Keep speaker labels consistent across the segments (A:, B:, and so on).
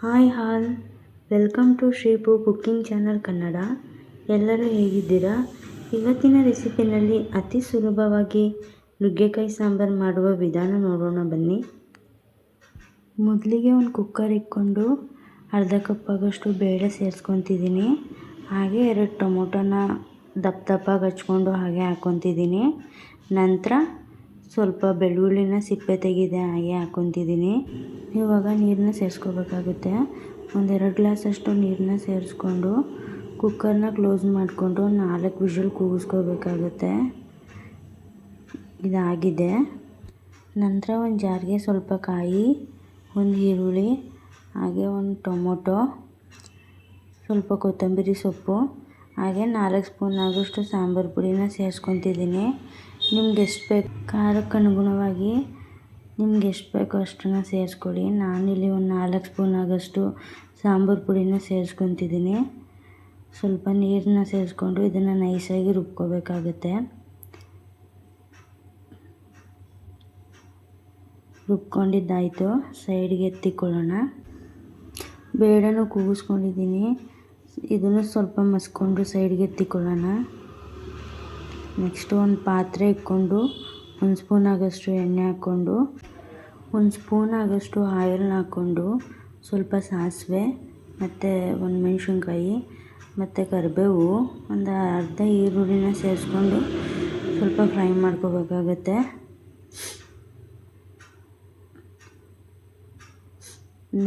A: Hi all. Welcome to ಶ್ರೀಪು cooking channel Kannada. ಎಲ್ಲರೂ ಹೇಗಿದ್ದೀರಾ? ಇವತ್ತಿನ ರೆಸಿಪಿನಲ್ಲಿ ಅತಿ ಸುಲಭವಾಗಿ ನುಗ್ಗೆಕಾಯಿ ಸಾಂಬಾರು ಮಾಡುವ ವಿಧಾನ ನೋಡೋಣ ಬನ್ನಿ. ಮೊದಲಿಗೆ ಒಂದು ಕುಕ್ಕರ್ ಇಕ್ಕೊಂಡು ಅರ್ಧ ಕಪ್ಪಾಗಷ್ಟು ಬೇಳೆ ಸೇರಿಸ್ಕೊತಿದ್ದೀನಿ. ಹಾಗೆ ಎರಡು ಟೊಮೊಟೊನ ದಪ್ಪ ದಪ್ಪಾಗಿ ಹಚ್ಕೊಂಡು ಹಾಗೆ ಹಾಕ್ಕೊತಿದ್ದೀನಿ. ನಂತರ ಸ್ವಲ್ಪ ಬೆಳ್ಳುಳ್ಳಿನ ಸಿಪ್ಪೆ ತೆಗೆದು ಹಾಗೆ ಹಾಕ್ಕೊತಿದ್ದೀನಿ. ಇವಾಗ ನೀರನ್ನ ಸೇರಿಸ್ಕೋಬೇಕಾಗುತ್ತೆ. ಒಂದೆರಡು ಗ್ಲಾಸಷ್ಟು ನೀರನ್ನ ಸೇರಿಸ್ಕೊಂಡು ಕುಕ್ಕರ್ನ ಕ್ಲೋಸ್ ಮಾಡಿಕೊಂಡು ನಾಲ್ಕು ವಿಷಲ್ ಕೂಗಿಸ್ಕೋಬೇಕಾಗುತ್ತೆ. ಇದಾಗಿದೆ. ನಂತರ ಒಂದು ಜಾರಿಗೆ ಸ್ವಲ್ಪ ಕಾಯಿ, ಒಂದು ಈರುಳ್ಳಿ, ಹಾಗೆ ಒಂದು ಟೊಮೊಟೊ, ಸ್ವಲ್ಪ ಕೊತ್ತಂಬರಿ ಸೊಪ್ಪು, ಹಾಗೆ ನಾಲ್ಕು ಸ್ಪೂನ್ ಆಗೋಷ್ಟು ಸಾಂಬಾರು ಪುಡಿನ ಸೇರಿಸ್ಕೊತಿದ್ದೀನಿ. ನಿಮ್ಗೆ ಎಷ್ಟು ಬೇಕು? ಖಾರಕ್ಕೆ ಅನುಗುಣವಾಗಿ ನಿಮ್ಗೆ ಎಷ್ಟು ಬೇಕೋ ಅಷ್ಟನ್ನು ನಾನು ಇಲ್ಲಿ ಒಂದು ನಾಲ್ಕು ಸ್ಪೂನ್ ಆಗೋಷ್ಟು ಸಾಂಬಾರು ಪುಡಿನ ಸೇರಿಸ್ಕೊತಿದ್ದೀನಿ. ಸ್ವಲ್ಪ ನೀರನ್ನ ಸೇರಿಸ್ಕೊಂಡು ಇದನ್ನು ನೈಸಾಗಿ ರುಬ್ಕೋಬೇಕಾಗುತ್ತೆ. ರುಬ್ಕೊಂಡಿದ್ದಾಯಿತು. ಸೈಡ್ಗೆ ಎತ್ತಿಕೊಳ್ಳೋಣ. ಬೇಡನೂ ಕೂಗಿಸ್ಕೊಂಡಿದ್ದೀನಿ. ಇದನ್ನು ಸ್ವಲ್ಪ ಮಸ್ಕೊಂಡು ಸೈಡ್ಗೆ ಎತ್ತಿಕೊಳ್ಳೋಣ. ನೆಕ್ಸ್ಟು ಒಂದು ಪಾತ್ರೆ ಇಟ್ಕೊಂಡು, ಒಂದು ಸ್ಪೂನ್ ಆಗೋಷ್ಟು ಎಣ್ಣೆ ಹಾಕ್ಕೊಂಡು, ಒಂದು ಸ್ಪೂನ್ ಆಗೋಷ್ಟು ಆಯಿಲ್ನ ಹಾಕ್ಕೊಂಡು, ಸ್ವಲ್ಪ ಸಾಸಿವೆ ಮತ್ತು ಒಂದು ಮೆಣಸಿನ್ಕಾಯಿ ಮತ್ತು ಕರಿಬೇವು, ಒಂದು ಅರ್ಧ ಈರುಳ್ಳಿನ ಸೇರಿಸ್ಕೊಂಡು ಸ್ವಲ್ಪ ಫ್ರೈ ಮಾಡ್ಕೋಬೇಕಾಗತ್ತೆ.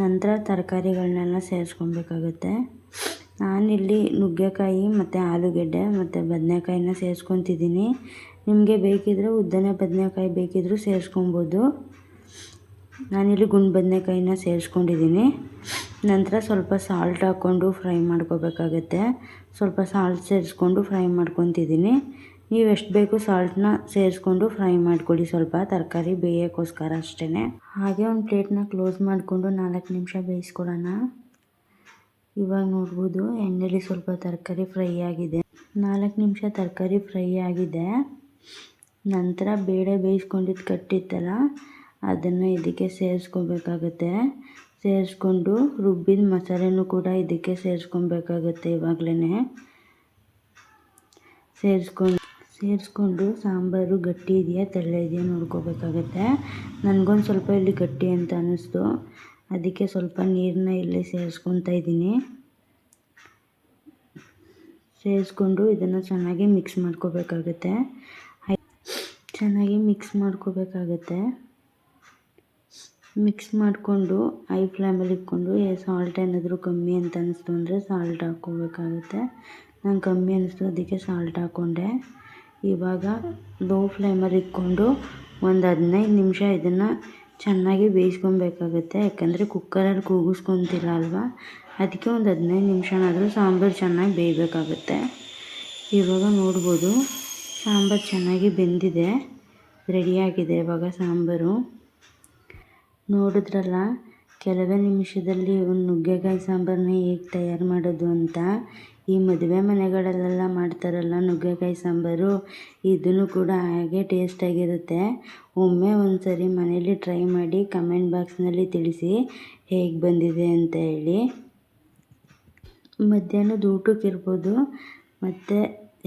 A: ನಂತರ ತರಕಾರಿಗಳನ್ನೆಲ್ಲ ಸೇರಿಸ್ಕೊಬೇಕಾಗತ್ತೆ. ನಾನಿಲ್ಲಿ ನುಗ್ಗೆಕಾಯಿ ಮತ್ತು ಆಲೂಗೆಡ್ಡೆ ಮತ್ತು ಬದನೆಕಾಯಿನ ಸೇರಿಸ್ಕೊತಿದ್ದೀನಿ. ನಿಮಗೆ ಬೇಕಿದ್ದರೆ ಉದ್ದನೆ ಬದನೆಕಾಯಿ ಬೇಕಿದ್ದರೂ ಸೇರಿಸ್ಕೊಬೋದು. ನಾನಿಲ್ಲಿ ಗುಂಡು ಬದನೆಕಾಯಿನ ಸೇರಿಸ್ಕೊಂಡಿದ್ದೀನಿ. ನಂತರ ಸ್ವಲ್ಪ ಸಾಲ್ಟ್ ಹಾಕ್ಕೊಂಡು ಫ್ರೈ ಮಾಡ್ಕೋಬೇಕಾಗತ್ತೆ. ಸ್ವಲ್ಪ ಸಾಲ್ಟ್ ಸೇರಿಸ್ಕೊಂಡು ಫ್ರೈ ಮಾಡ್ಕೊತಿದ್ದೀನಿ. ನೀವು ಎಷ್ಟು ಬೇಕು ಸಾಲ್ಟನ್ನ ಸೇರಿಸ್ಕೊಂಡು ಫ್ರೈ ಮಾಡಿಕೊಡಿ ಸ್ವಲ್ಪ. ತರಕಾರಿ ಬೇಯೋಕ್ಕೋಸ್ಕರ ಅಷ್ಟೇ ಹಾಗೆ ಒಂದು ಪ್ಲೇಟ್ನ ಕ್ಲೋಸ್ ಮಾಡಿಕೊಂಡು ನಾಲ್ಕು ನಿಮಿಷ ಬೇಯಿಸ್ಕೊಡೋಣ. ಇವಾಗ ನೋಡ್ಬೋದು, ಎಣ್ಣೆಲಿ ಸ್ವಲ್ಪ ತರಕಾರಿ ಫ್ರೈ ಆಗಿದೆ. ನಾಲ್ಕು ನಿಮಿಷ ತರಕಾರಿ ಫ್ರೈ ಆಗಿದೆ. ನಂತರ ಬೇಳೆ ಬೇಯಿಸ್ಕೊಂಡಿದ್ದು ಕಟ್ಟಿತ್ತಲ್ಲ, ಅದನ್ನು ಇದಕ್ಕೆ ಸೇರಿಸ್ಕೊಬೇಕಾಗತ್ತೆ. ಸೇರಿಸ್ಕೊಂಡು ರುಬ್ಬಿದ ಮಸಾಲೆನೂ ಕೂಡ ಇದಕ್ಕೆ ಸೇರಿಸ್ಕೊಬೇಕಾಗತ್ತೆ ಇವಾಗಲೇ ಸೇರಿಸ್ಕೊಂಡು ಸೇರಿಸ್ಕೊಂಡು ಸಾಂಬಾರು ಗಟ್ಟಿ ಇದೆಯಾ, ತೆಳ್ಳ ಇದೆಯಾ ನೋಡ್ಕೋಬೇಕಾಗತ್ತೆ. ನನಗೊಂದು ಸ್ವಲ್ಪ ಇಲ್ಲಿ ಗಟ್ಟಿ ಅಂತ ಅನ್ನಿಸ್ತು ಅದಕ್ಕೆ ಸ್ವಲ್ಪ ನೀರನ್ನ ಇಲ್ಲಿ ಸೇರಿಸ್ಕೊತಾ ಇದ್ದೀನಿ. ಸೇರಿಸ್ಕೊಂಡು ಇದನ್ನು ಚೆನ್ನಾಗಿ ಮಿಕ್ಸ್ ಮಾಡ್ಕೋಬೇಕಾಗತ್ತೆ. ಚೆನ್ನಾಗಿ ಮಿಕ್ಸ್ ಮಾಡ್ಕೋಬೇಕಾಗುತ್ತೆ. ಮಿಕ್ಸ್ ಮಾಡಿಕೊಂಡು ಐ ಫ್ಲೇಮಲ್ಲಿ ಇಟ್ಕೊಂಡು ಸಾಲ್ಟ್ ಏನಾದರೂ ಕಮ್ಮಿ ಅಂತ ಅನ್ನಿಸ್ತು ಅಂದರೆ ಸಾಲ್ಟ್ ಹಾಕ್ಕೋಬೇಕಾಗುತ್ತೆ. ನಂಗೆ ಕಮ್ಮಿ ಅನ್ನಿಸ್ತು ಅದಕ್ಕೆ ಸಾಲ್ಟ್ ಹಾಕ್ಕೊಂಡೆ ಇವಾಗ ಲೋ ಫ್ಲೇಮಲ್ಲಿ ಇಟ್ಕೊಂಡು ಒಂದು ಹದಿನೈದು ನಿಮಿಷ ಇದನ್ನು ಚೆನ್ನಾಗಿ ಬೇಯಿಸ್ಕೊಬೇಕಾಗುತ್ತೆ. ಯಾಕಂದರೆ ಕುಕ್ಕರಲ್ಲಿ ಕೂಗಿಸ್ಕೊತಿಲ್ಲ ಅಲ್ವಾ? ಅದಕ್ಕೆ ಒಂದು ಹದಿನೈದು ನಿಮಿಷನಾದರೂ ಸಾಂಬಾರು ಚೆನ್ನಾಗಿ ಬೇಯಬೇಕಾಗುತ್ತೆ. ಇವಾಗ ನೋಡ್ಬೋದು, ಸಾಂಬಾರು ಚೆನ್ನಾಗಿ ಬೆಂದಿದೆ. ರೆಡಿಯಾಗಿದೆ ಇವಾಗ ಸಾಂಬಾರು. ನೋಡಿದ್ರಲ್ಲ ಕೆಲವೇ ನಿಮಿಷದಲ್ಲಿ ಒಂದು ನುಗ್ಗೆಕಾಯಿ ಸಾಂಬಾರನ್ನ ಹೇಗೆ ತಯಾರು ಮಾಡೋದು ಅಂತ ಈ ಮದುವೆ ಮನೆಗಳಲ್ಲೆಲ್ಲ ಮಾಡ್ತಾರಲ್ಲ ನುಗ್ಗೆಕಾಯಿ ಸಾಂಬಾರು, ಇದನ್ನು ಕೂಡ ಹಾಗೆ ಟೇಸ್ಟಾಗಿರುತ್ತೆ ಒಮ್ಮೆ ಒಂದು ಸರಿ ಮನೇಲಿ ಟ್ರೈ ಮಾಡಿ ಕಮೆಂಟ್ ಬಾಕ್ಸ್ನಲ್ಲಿ ತಿಳಿಸಿ ಹೇಗೆ ಬಂದಿದೆ ಅಂತ ಹೇಳಿ. ಮಧ್ಯಾಹ್ನದ ಊಟಕ್ಕೆ ಇರ್ಬೋದು, ಮತ್ತು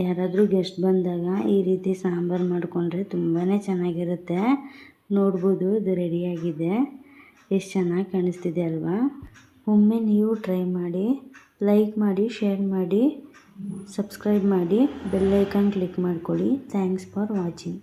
A: ಯಾರಾದರೂ ಗೆಸ್ಟ್ ಬಂದಾಗ ಈ ರೀತಿ ಸಾಂಬಾರು ಮಾಡಿಕೊಂಡ್ರೆ ತುಂಬಾ ಚೆನ್ನಾಗಿರುತ್ತೆ. ನೋಡ್ಬೋದು, ಇದು ರೆಡಿಯಾಗಿದೆ ಎಷ್ಟು ಚೆನ್ನಾಗಿ ಕಾಣಿಸ್ತಿದೆ ಅಲ್ವಾ? ಒಮ್ಮೆ ನೀವು ಟ್ರೈ ಮಾಡಿ ಲೈಕ್ ಮಾಡಿ ಶೇರ್ ಮಾಡಿ ಸಬ್ಸ್ಕ್ರೈಬ್ ಮಾಡಿ ಬೆಲ್ ಐಕಾನ್ ಕ್ಲಿಕ್ ಮಾಡ್ಕೊಳ್ಳಿ. Thanks for watching